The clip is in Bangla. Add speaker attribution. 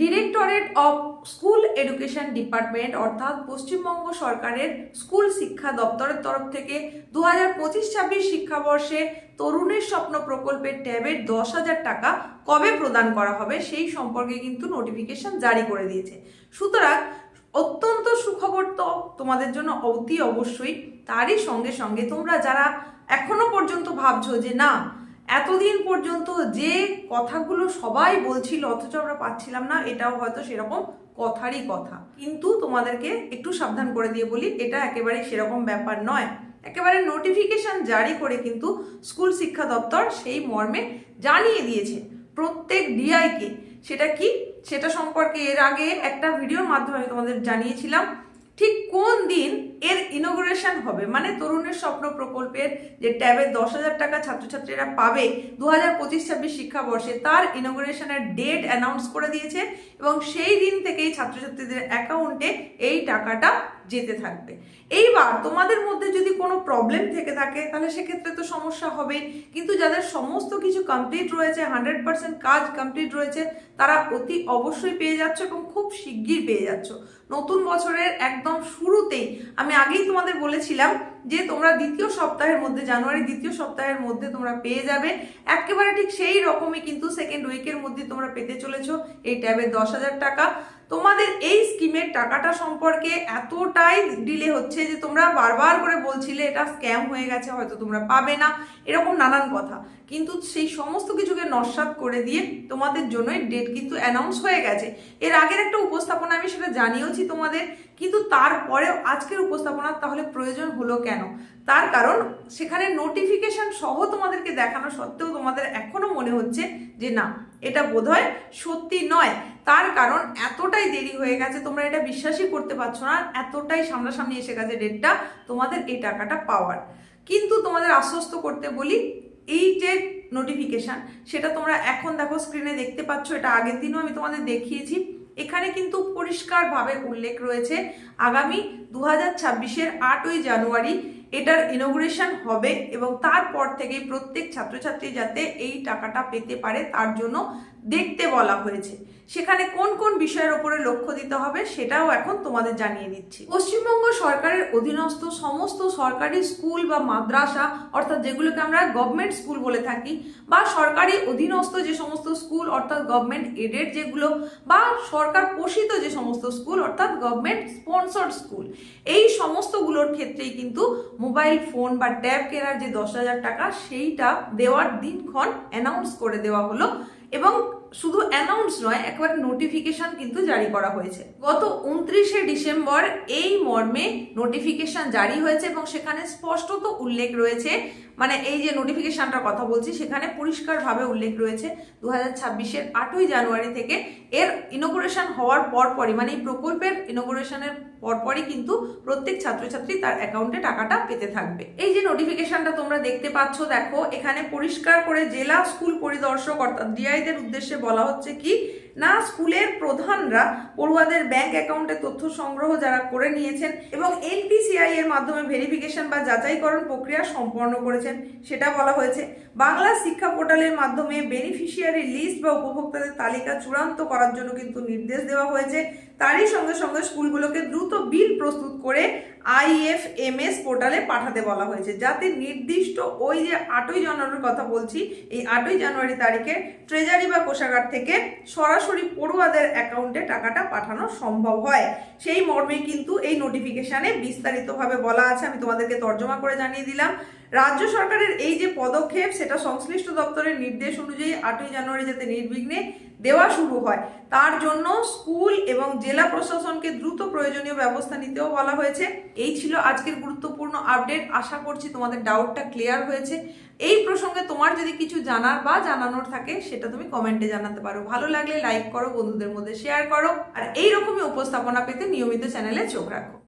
Speaker 1: Directorate of school education department অর্থাৎ পশ্চিমবঙ্গ সরকারের স্কুল শিক্ষা দপ্তরের তরফ থেকে দু হাজার পঁচিশ ছাব্বিশ শিক্ষাবর্ষে তরুণের স্বপ্ন প্রকল্পের ট্যাবের দশ হাজার টাকা কবে প্রদান করা হবে সেই সম্পর্কে কিন্তু নোটিফিকেশন জারি করে দিয়েছে। সুতরাং অত্যন্ত সুখবর তো তোমাদের জন্য অতি অবশ্যই। তারই সঙ্গে সঙ্গে তোমরা যারা এখনও পর্যন্ত ভাবছ যে না এতদিন পর্যন্ত যে কথাগুলো সবাই বলছিল, অথচ আমরা পাচ্ছিলাম না, এটাও হয়তো সেরকম কথারই কথা। কিন্তু তোমাদেরকে একটু সাবধান করে দিয়ে বলি, এটা একেবারেই সেরকম ব্যাপার নয়। একেবারে নোটিফিকেশন জারি করে কিন্তু স্কুল শিক্ষা দপ্তর সেই মর্মে জানিয়ে দিয়েছে, প্রত্যেক ডিআইকে সেটা কি? সেটা সম্পর্কে এর আগে একটা ভিডিওর মাধ্যমে আমি তোমাদের জানিয়েছিলাম। ঠিক কোন দিন এর ইনোগ্রেশন হবে? মানে তরুণের স্বপ্ন প্রকল্পের যে ট্যাবে দশ হাজার টাকা ছাত্রছাত্রীরা পাবে দু হাজার পঁচিশ ছাব্বিশ শিক্ষাবর্ষে, তার ইনোগ্রেশনের ডেট অ্যানাউন্স করে দিয়েছে এবং সেই দিন থেকেই ছাত্রছাত্রীদের অ্যাকাউন্টে এই টাকাটা যেতে থাকবে। এইবার তোমাদের মধ্যে যদি কোনো প্রবলেম থেকে থাকে, তাহলে সেক্ষেত্রে তো সমস্যা হবেই। কিন্তু যাদের সমস্ত কিছু কমপ্লিট রয়েছে হান্ড্রেড পার্সেন্ট কাজ কমপ্লিট রয়েছে, তারা অতি অবশ্যই পেয়ে যাচ্ছ এবং খুব শিগগির পেয়ে যাচ্ছ। নতুন বছরের একদম শুরুতেই আমি আগেই তোমাদের বলেছিলাম যে তোমরা দ্বিতীয় সপ্তাহের মধ্যে জানুয়ারি দ্বিতীয় সপ্তাহের মধ্যে তোমরা পেয়ে যাবে। একেবারে ঠিক সেই রকমই কিন্তু সেকেন্ড উইকের মধ্যে তোমরা পেতে চলেছো। এই ট্যাবের দশ হাজার টাকা। তোমাদের এই স্কিমের টাকাটা সম্পর্কে এতটাই ডিলে হচ্ছে যে তোমরা বারবার করে বলছিলে এটা স্ক্যাম হয়ে গেছে, হয়তো তোমরা পাবে না, এরকম নানান কথা। কিন্তু সেই সমস্ত কিছুকে নস্বাত করে দিয়ে তোমাদের জন্য ডেট কিন্তু অ্যানাউন্স হয়ে গেছে। এর আগের একটা উপস্থাপনা আমি সেটা জানিয়েওছি তোমাদের, কিন্তু তারপরেও আজকের উপস্থাপনা তাহলে প্রয়োজন হলো কেন? তার কারণ, সেখানে নোটিফিকেশন সহ তোমাদেরকে দেখানো সত্ত্বেও তোমাদের এখনও মনে হচ্ছে যে না, এটা বোধহয় সত্যি নয়। তার কারণ এতটাই দেরি হয়ে গেছে, তোমরা এটা বিশ্বাসই করতে পারছ না এতটাই সামনাসামনি এসে গেছে ডেটটা তোমাদের এই টাকাটা পাওয়ার। কিন্তু তোমাদের আশ্বস্ত করতে বলি, এই যে নোটিফিকেশন সেটা তোমরা এখন দেখো স্ক্রিনে দেখতে পাচ্ছ, এটা আগের দিনও আমি তোমাদের দেখিয়েছি। এখানে কিন্তু পরিষ্কারভাবে উল্লেখ রয়েছে, আগামী দু হাজার ছাব্বিশের আটই জানুয়ারি এটার ইনোগ্রেশন হবে এবং তারপর থেকেই প্রত্যেক ছাত্রছাত্রী যাতে এই টাকাটা পেতে পারে, তার জন্য দেখতে বলা হয়েছে। সেখানে কোন কোন বিষয়ের ওপরে লক্ষ্য দিতে হবে সেটাও এখন তোমাদের জানিয়ে দিচ্ছি। পশ্চিমবঙ্গ সরকারের অধীনস্থ সমস্ত সরকারি স্কুল বা মাদ্রাসা, অর্থাৎ যেগুলোকে আমরা গভর্নমেন্ট স্কুল বলে থাকি, বা সরকারি অধীনস্থ যে সমস্ত স্কুল অর্থাৎ গভর্নমেন্ট এডেড যেগুলো, বা সরকার পোষিত যে সমস্ত স্কুল অর্থাৎ গভর্নমেন্ট স্পন্সর্ড স্কুল এই সমস্তগুলোর ক্ষেত্রেই কিন্তু মোবাইল ফোন বা ট্যাব কেনার যে দশ হাজার টাকা, সেইটা দেওয়ার দিনক্ষণ অ্যানাউন্স করে দেওয়া হলো এবং শুধু অ্যানাউন্স নয়, একবার নোটিফিকেশন কিন্তু জারি করা হয়েছে। গত উনত্রিশে ডিসেম্বর এই মর্মে নোটিফিকেশন জারি হয়েছে এবং সেখানে স্পষ্টত উল্লেখ রয়েছে মানে এই যে নোটিফিকেশনটার কথা বলছি, সেখানে পরিষ্কারভাবে উল্লেখ রয়েছে দু হাজার ছাব্বিশের আটই জানুয়ারি থেকে এর ইনোগ্রেশন হওয়ার পরপরই মানে এই প্রকল্পের ইনোগ্রেশনের পরপরই কিন্তু প্রত্যেক ছাত্রছাত্রী তার অ্যাকাউন্টে টাকাটা পেতে থাকবে। এই যে নোটিফিকেশনটা তোমরা দেখতে পাচ্ছ, দেখো, এখানে পরিষ্কার করে জেলা স্কুল পরিদর্শক, অর্থাৎ ডিআইদের উদ্দেশ্যে বলা হচ্ছে কি না, স্কুলের প্রধানরা পড়ুয়াদের ব্যাংক অ্যাকাউন্টে তথ্য সংগ্রহ যারা করে নিয়েছেন এবং এনপিসিআই এর মাধ্যমে ভেরিফিকেশন বা যাচাইকরণ প্রক্রিয়া সম্পন্ন করেছেন, সেটা বলা হয়েছে। বাংলা শিক্ষা পোর্টালের মাধ্যমে বেনিফিশিয়ারি লিস্ট বা উপভোক্তাদের তালিকা চূড়ান্ত করার জন্য কিন্তু নির্দেশ দেওয়া হয়েছে। তারই সঙ্গে সঙ্গে স্কুলগুলোকে দ্রুত বিল প্রস্তুত করে আইএফএমএস পোর্টালে পাঠাতে বলা হয়েছে। যাতে নির্দিষ্ট ওই যে আটই জানুয়ারির কথা বলছি, এই আটই জানুয়ারি তারিখে ট্রেজারি বা কোষাগার থেকে সরাসরি পড়ুয়াদের অ্যাকাউন্টে টাকাটা পাঠানো সম্ভব হয়। সেই মর্মে কিন্তু এই নোটিফিকেশানে বিস্তারিতভাবে বলা আছে। আমি তোমাদেরকে তর্জমা করে জানিয়ে দিলাম। রাজ্য সরকারের এই যে পদক্ষেপ, সেটা সংশ্লিষ্ট দপ্তরের নির্দেশ অনুযায়ী আটই জানুয়ারি যাতে নির্বিঘ্নে দেওয়া শুরু হয়। তার জন্য স্কুল এবং জেলা প্রশাসনকে দ্রুত প্রয়োজনীয় ব্যবস্থা নিতেও বলা হয়েছে। এই ছিল আজকের গুরুত্বপূর্ণ আপডেট। আশা করছি তোমাদের ডাউটটা ক্লিয়ার হয়েছে। এই প্রসঙ্গে তোমার যদি কিছু জানার বা জানানোর থাকে, সেটা তুমি কমেন্টে জানাতে পারো। ভালো লাগলে লাইক করো, বন্ধুদের মধ্যে শেয়ার করো। আর এই রকমই উপস্থাপনা পেতে নিয়মিত চ্যানেলে চোখ রাখো।